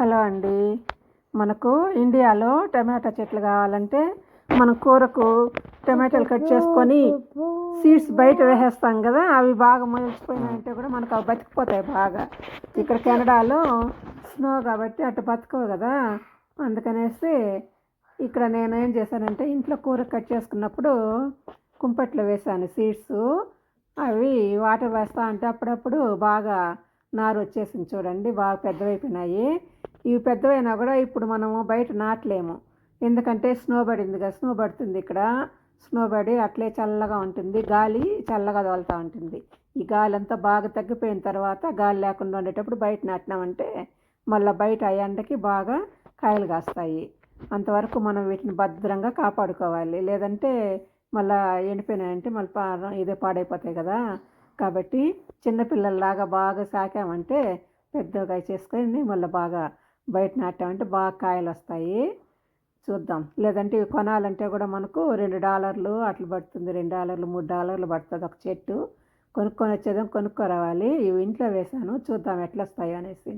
Hello అండి. మనకు ఇండియాలో టమాటా చెట్లు కావాలంటే మనం కూరకు టమాటాలు కట్ చేసుకొని సీడ్స్ బయట వేసేస్తాం కదా అవి బాగా మొలిచిపోయినాయంటే కూడా మనకు అవి బతికిపోతాయి బాగా. ఇక్కడ కెనడాలో స్నో కాబట్టి అటు బతకవు కదా. అందుకనేసి ఇక్కడ నేను ఏం చేశానంటే ఇంట్లో కూర కట్ చేసుకున్నప్పుడు కుంపట్లో వేసాను సీడ్స్. అవి వాటర్ వేస్తా అంటే అప్పుడప్పుడు బాగా నారు వచ్చేసింది చూడండి బాగా పెద్దవైపోయినాయి. ఇవి పెద్దవైనా కూడా ఇప్పుడు మనము బయట నాటలేము. ఎందుకంటే స్నో పడింది కదా స్నో పడుతుంది ఇక్కడ. స్నో పడి అట్లే చల్లగా ఉంటుంది. గాలి చల్లగా తోలుతూ ఉంటుంది. ఈ గాలి అంతా బాగా తగ్గిపోయిన తర్వాత గాలి లేకుండా ఉండేటప్పుడు బయట నాటినామంటే మళ్ళీ బయట ఆ ఎండకి బాగా కాయలు కాస్తాయి. అంతవరకు మనం వీటిని భద్రంగా కాపాడుకోవాలి. లేదంటే మళ్ళీ ఎండిపోయినాయంటే మళ్ళీ పా ఇదే పాడైపోతాయి కదా. కాబట్టి చిన్నపిల్లల్లాగా బాగా సాకామంటే పెద్దగా చేసుకొని మళ్ళీ బాగా బయట నాటామంటే బాగా కాయలు వస్తాయి చూద్దాం. లేదంటే ఇవి కొనాలంటే కూడా మనకు రెండు డాలర్లు అట్లా పడుతుంది. రెండు డాలర్లు మూడు డాలర్లు పడుతుంది ఒక చెట్టు. కొనుక్కొని వచ్చేదాం కొనుక్కోరావాలి. ఇవి ఇంట్లో వేసాను. చూద్దాం ఎట్లా వస్తాయో అనేసి.